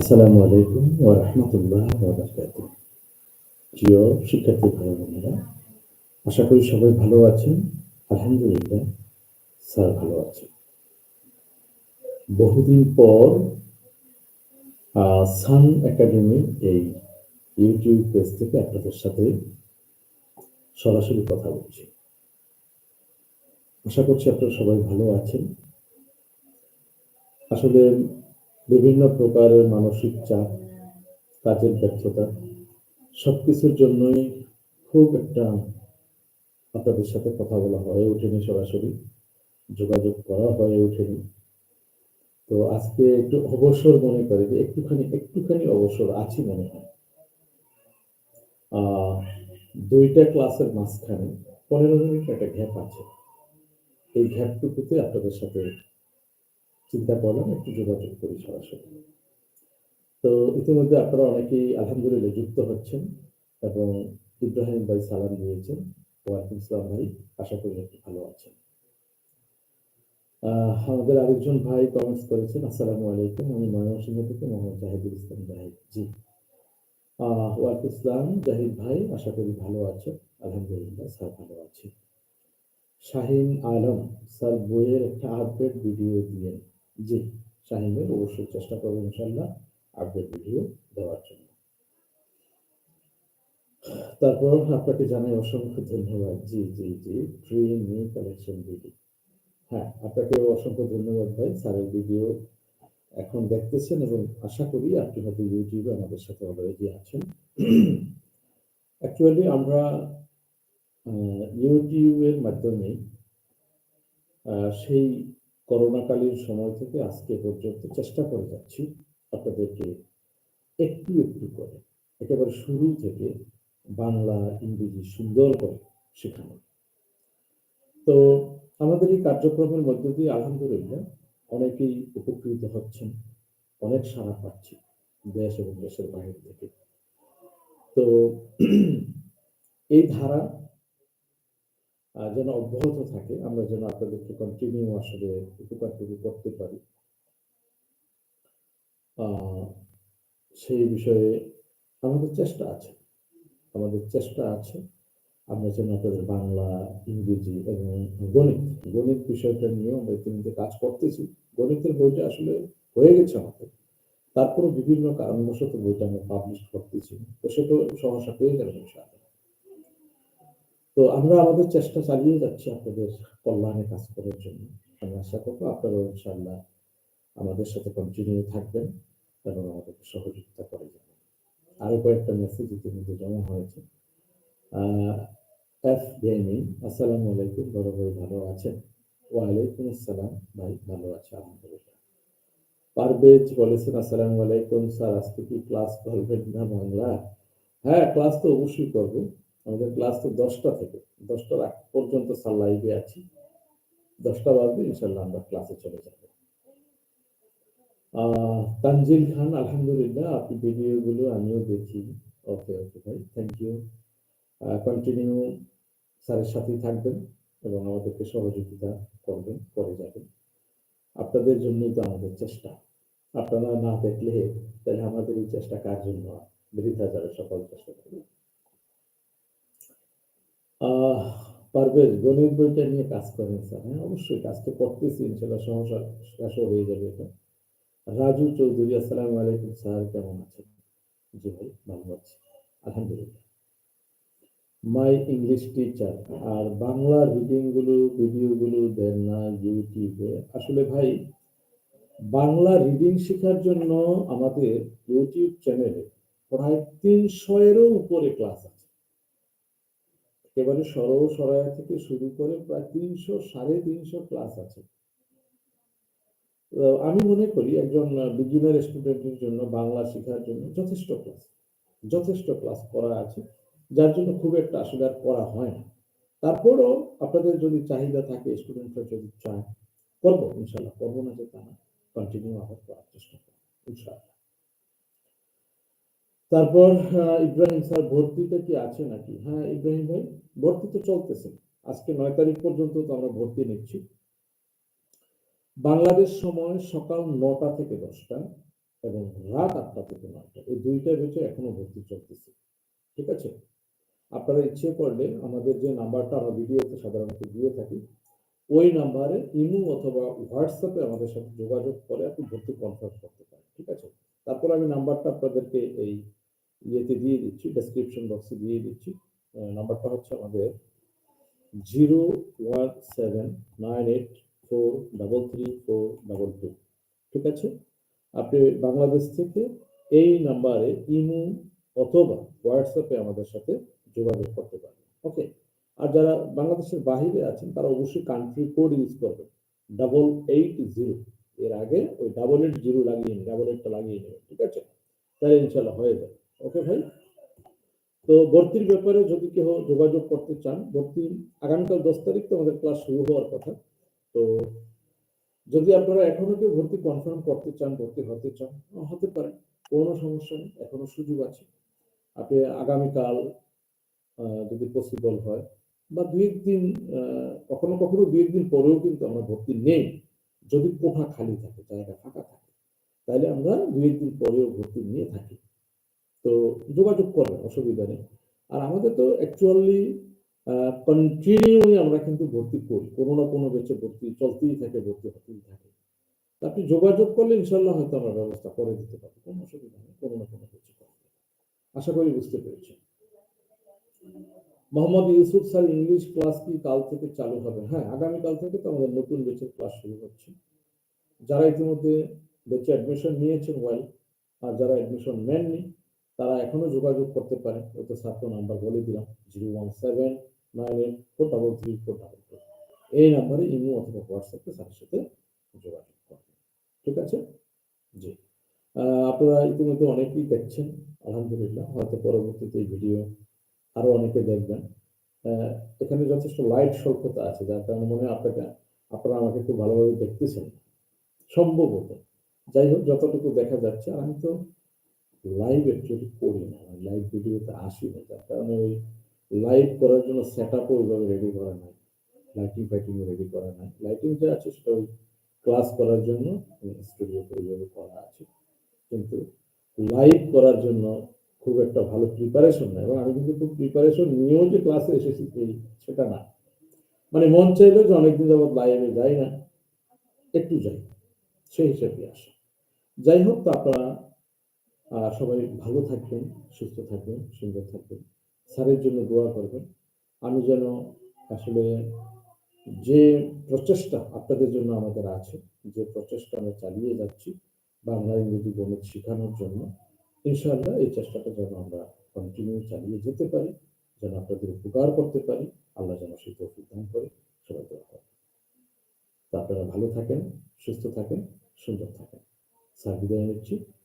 আসসালামু আলাইকুম ওয়া রাহমাতুল্লাহ ওয়া বারাকাতুহু। প্রিয় শিক্ষার্থী ভাই বোনেরা, আশা করি সবাই ভালো আছেন। আলহামদুলিল্লাহ, স্যার ভালো আছেন। বহুদিন পর সান একাডেমি এই ইউটিউব পেজ থেকে আপনাদের সাথে সরাসরি কথা বলছি। আশা করছি আপনারা সবাই ভালো আছেন। আসলে বিভিন্ন প্রকারের মানসিক চাপ, কাজের ব্যর্থতা, সবকিছুর জন্যই খুব একটা আপনাদের সাথে কথা বলা হয়ে ওঠেনি সরাসরি, যোগাযোগ করা হয়ে ওঠেনি। তো আজকে একটু অবসর মনে করে যে একটুখানি একটুখানি অবসর আছি মনে হয়। দুইটা ক্লাসের মাঝখানে পনেরো মিনিট একটা গ্যাপ আছে। এই গ্যাপটুকুতে আপনাদের সাথে চিন্তা করলাম, একটু যোগাযোগ করি সরাসরি। তো ইতিমধ্যে আপনারা অনেকেই আলহামদুলিল্লাহ যুক্ত হচ্ছেন এবং ইব্রাহিম ভাই সালাম দিয়েছেন। ওয়ালাইকুম সালাম ভাই, আশা করি আপনি ভালো আছেন। আমাদের আরেকজন ভাই কমেন্টস করেছেন, আসসালামু আলাইকুম, আমি ময়মনসিংহ থেকে মোহাম্মদ জাহিদুল ইসলাম জাহিদ। জি। ওয়ালাইকুম ইসলাম জাহিদ ভাই, আশা করি ভালো আছেন আলহামদুলিল্লাহ, স্যার ভালো আছি। শাহিন আলম, স্যার বইয়ের একটা আপডেট ভিডিও দিয়েন। জি শাহিনের অবশ্যই চেষ্টা করব ইনশাল্লাহ আপডেট ভিডিও দেওয়ার জন্য। তারপর আপনাকে জানাই অসংখ্য ধন্যবাদ। জি জি জি ফ্রি নিউ কালেকশন ভিডিও হ্যাঁ আপনাকে অসংখ্য ধন্যবাদ ভাই, স্যারের ভিডিও এখন দেখতেছেন এবং আশা করি আপনি হয়তো ইউটিউবে আমাদের সাথে অলরেডি আছেন। অ্যাকচুয়ালি আমরা ইউটিউবের মাধ্যমে সেই করোনাকালীন সময় থেকে আজকে পর্যন্ত চেষ্টা করে যাচ্ছি আপনাদেরকে একটু একটু করে, একেবারে শুরু থেকে বাংলা, ইংরেজি সুন্দর করে শেখানো। তো আমাদের এই কার্যক্রমের মধ্য দিয়ে আলহামদুলিল্লাহ অনেকেই উপকৃত হচ্ছেন, অনেক সাড়া পাচ্ছি দেশ এবং দেশের বাইরে থেকে। তো এই ধারা যেন অব্যাহত থাকে, আমরা যেন আপনাদেরকে কন্টিনিউ আসলে উপকারটুকু করতে পারি। সেই বিষয়ে আমাদের চেষ্টা আছে। আমাদের চেষ্টা আছে, আমরা যেন আপনাদের বাংলা, ইংরেজি এবং গণিত গণিত বিষয়টা নিয়েও আমরা ইতিমধ্যে কাজ করতেছি। গণিতের বইটা আসলে হয়ে গেছে আমাদের। তারপরে বিভিন্ন কারণবশত বইটা আমরা পাবলিশ করতেছি। তো সেটা সমস্যা পেয়ে ইনশাআল্লাহ। তো আমরা আমাদের চেষ্টা চালিয়ে যাচ্ছি আপনাদের কল্যাণে কাজ করার জন্য। আমি আশা করব আপনারাও ইনশাল্লাহ আমাদের সাথে কন্টিনিউ থাকবেন এবং আমাদেরকে সহযোগিতা করে যাবেন। আরও কয়েকটা মেসেজ ইতিমধ্যে জমা হয়েছে। এফ গেমিং আসসালামু আলাইকুম। বড় ভাই ভালো আছেন? ওয়ালাইকুম আসসালাম। ভাই ভালো আছে, আলহামদুলিল্লাহ। পারভেজ বলেছেন, আসসালামু আলাইকুম স্যার, আজকে কি ক্লাস করবেন না বাংলা? হ্যাঁ ক্লাস তো অবশ্যই করব। আমাদের ক্লাস তো দশটা থেকে, দশটার আগ পর্যন্ত স্যার লাইভে আছি। দশটা বাজবে ইনশাল্লাহ আমরা ক্লাসে চলে যাব। তানজিল খান, আলহামদুলিল্লাহ, আপনি ভিডিওগুলো আমিও দেখি। ওকে ওকে ভাই থ্যাংক ইউ কন্টিনিউ স্যারের সাথেই থাকবেন এবং আমাদেরকে সহযোগিতা করবেন, করে যাবেন। আপনাদের জন্যই তো আমাদের চেষ্টা। আপনারা না দেখলে তাহলে আমাদের এই চেষ্টা কার জন্য? বৃথা যাবে, সকল চেষ্টা করবে পারভেজ গণিত বইটা নিয়ে কাজ করেন স্যার। হ্যাঁ অবশ্যই কাজ তো করতেছি ইনশাল্লাহ সমস্যা শেষও হয়ে যাবে এটা। রাজু চৌধুরী, আসসালামু আলাইকুম, স্যার, কেমন আছেন? জি ভাই, ভালো আছি। আলহামদুলিল্লাহ। মাই ইংলিশ টিচার আর বাংলা রিডিংগুলো ভিডিও গুলো দেন না ইউটিউবে আসলে ভাই, বাংলা রিডিং শেখার জন্য আমাদের ইউটিউব চ্যানেলে প্রায় তিনশো এরও উপরে ক্লাস আছে। একেবারে সরল সরায়া থেকে শুরু করে প্রায় তিনশো, সাড়ে তিনশো ক্লাস আছে। আমি মনে করি একজন বিগিনার স্টুডেন্টের জন্য বাংলা শেখার জন্য যথেষ্ট ক্লাস যথেষ্ট ক্লাস করা আছে, যার জন্য খুব একটা আসলে আর করা হয় না। তারপরও আপনাদের যদি চাহিদা থাকে স্টুডেন্টরা যদি চায়, করব ইনশাল্লাহ করব না যে তা না কন্টিনিউ আবার করার চেষ্টা করব ইনশাল্লাহ তারপর ইব্রাহিম স্যার, ভর্তিতে কি আছে নাকি? হ্যাঁ ইব্রাহিম ভাই, ভর্তি তো চলতেছে। আজকে নয় তারিখ পর্যন্ত তো আমরা ভর্তি নিচ্ছি। বাংলাদেশ সময় সকাল নটা থেকে দশটা এবং রাত আটটা থেকে নয়টা। এই দুইটা বেচে এখনও ভর্তি চলতেছে। ঠিক আছে? আপনারা ইচ্ছে করলে আমাদের যে নাম্বারটা আমরা ভিডিওতে সাধারণত দিয়ে থাকি, ওই নাম্বারে ইমো অথবা হোয়াটসঅ্যাপে আমাদের সাথে যোগাযোগ করে আপনি ভর্তি কনফার্ম করতে পারেন। ঠিক আছে? তারপর আমি নাম্বারটা আপনাদেরকে এই ইয়েতে দিয়ে দিচ্ছি ডেসক্রিপশন বক্সে দিয়ে দিচ্ছি। নাম্বারটা হচ্ছে আমাদের zero one seven nine eight four double three four double two ঠিক আছে? আপনি বাংলাদেশ থেকে এই নাম্বারে ইমো অথবা হোয়াটসঅ্যাপে আমাদের সাথে যোগাযোগ করতে পারবেন ওকে আর যারা বাংলাদেশের বাহিরে আছেন, তারা অবশ্যই কান্ট্রি কোড ইউজ করবেন। ডাবল এইট জিরো এর আগে ওই ডাবল এইট জিরো লাগিয়ে ডাবল এইটটা লাগিয়ে নেবেন। ঠিক আছে? তাহলে ইনশাল্লাহ হয়ে যাবে। ওকে ভাই? তো ভর্তির ব্যাপারে যদি কেউ যোগাযোগ করতে চান, ভর্তি আগামীকাল দশ তারিখ তো আমাদের ক্লাস শুরু হওয়ার কথা। তো যদি আপনারা এখনও কেউ ভর্তি কনফার্ম করতে চান, ভর্তি হতে চান হতে পারে, কোনো সমস্যা নেই, এখনও সুযোগ আছে। আপনি আগামীকাল যদি পসিবল হয়, বা দুই একদিন কখনো কখনো দুই একদিন পরেও কিন্তু আমরা ভর্তি নেই। যদি কোঠা খালি থাকে, জায়গা ফাঁকা থাকে, তাহলে আমরা দুই একদিন পরেও ভর্তি নিয়ে থাকি। তো যোগাযোগ করবেন অসুবিধা নেই। আর আমাদের তো অ্যাকচুয়ালি কন্টিনিউই আমরা কিন্তু ভর্তি করি। কোনো না কোনো বেচে ভর্তি, চলতেই থাকে, ভর্তি হতেই থাকে। আপনি যোগাযোগ করলে ইনশাল্লাহ হয়তো আমরা ব্যবস্থা করে দিতে পারব কোনো অসুবিধা নেই, কোনো না কোনো কিছু আশা করি বুঝতে পেরেছি Mohammad Yusuf sir, English class কি কাল থেকে চালু হবে? হ্যাঁ আগামীকাল থেকে তো আমাদের নতুন বেচের ক্লাস শুরু হচ্ছে। যারা ইতিমধ্যে বেচে অ্যাডমিশন নিয়েছেন ওয়াই আর যারা অ্যাডমিশন নেননি তারা এখনও যোগাযোগ করতে পারেন। তো ছাত্র নাম্বার বলে দিলাম zero one seven nine eight four double three four double two এই নাম্বারে ইমেল অথবা হোয়াটসঅ্যাপে স্যারের সাথে যোগাযোগ করবেন। ঠিক আছে? জি। আপনারা ইতিমধ্যে অনেকেই দেখছেন, আলহামদুলিল্লাহ। হয়তো পরবর্তীতে এই ভিডিও আরও অনেকে দেখবেন। এখানে যথেষ্ট লাইট স্বল্পতা আছে, যার কারণে মনে হয় আপনাকে, আপনারা আমাকে খুব ভালোভাবে দেখতেছেন সম্ভবত। যাই হোক, যতটুকু দেখা যাচ্ছে, আমি তো লাইভ অ্যাকচুয়ালি করি না লাইভ ভিডিওতে আসি না, যার কারণে ওই লাইভ করার জন্য সেট আপও ওইভাবে রেডি করা নাই লাইটিং ফাইটিং রেডি করা নাই। লাইটিং যে আছে সেটা ওই ক্লাস করার জন্য স্টুডিওতে ওইভাবে করা আছে। কিন্তু লাইভ করার জন্য খুব একটা ভালো প্রিপারেশন নাই, এবং আমি কিন্তু খুব প্রিপারেশন নিয়েও যে ক্লাসে এসেছি সেটা না। মানে মন চাইলেও যে অনেকদিন যাবত লাইভে যাই না, একটু যাই, সেই হিসাবে আসে। যাই হোক, তো আপনারা সবাই ভালো থাকবেন, সুস্থ থাকবেন, সুন্দর থাকবেন। স্যারের জন্য দোয়া করবেন। আমি যেন আসলে যে প্রচেষ্টা আপনাদের জন্য আমাদের আছে, যে প্রচেষ্টা আমরা চালিয়ে যাচ্ছি বাংলা ইংরেজি গণিত শেখানোর জন্য, ইনশাআল্লাহ এই চেষ্টাটা যেন আমরা কন্টিনিউ চালিয়ে যেতে পারি, যেন আপনাদের উপকার করতে পারি। আল্লাহ যেন সেই তৌফিক দান করে। সবাই দোয়া করেন তো আপনারা ভালো থাকেন, সুস্থ থাকেন, সুন্দর থাকেন। স্যার বিদায় নিচ্ছি।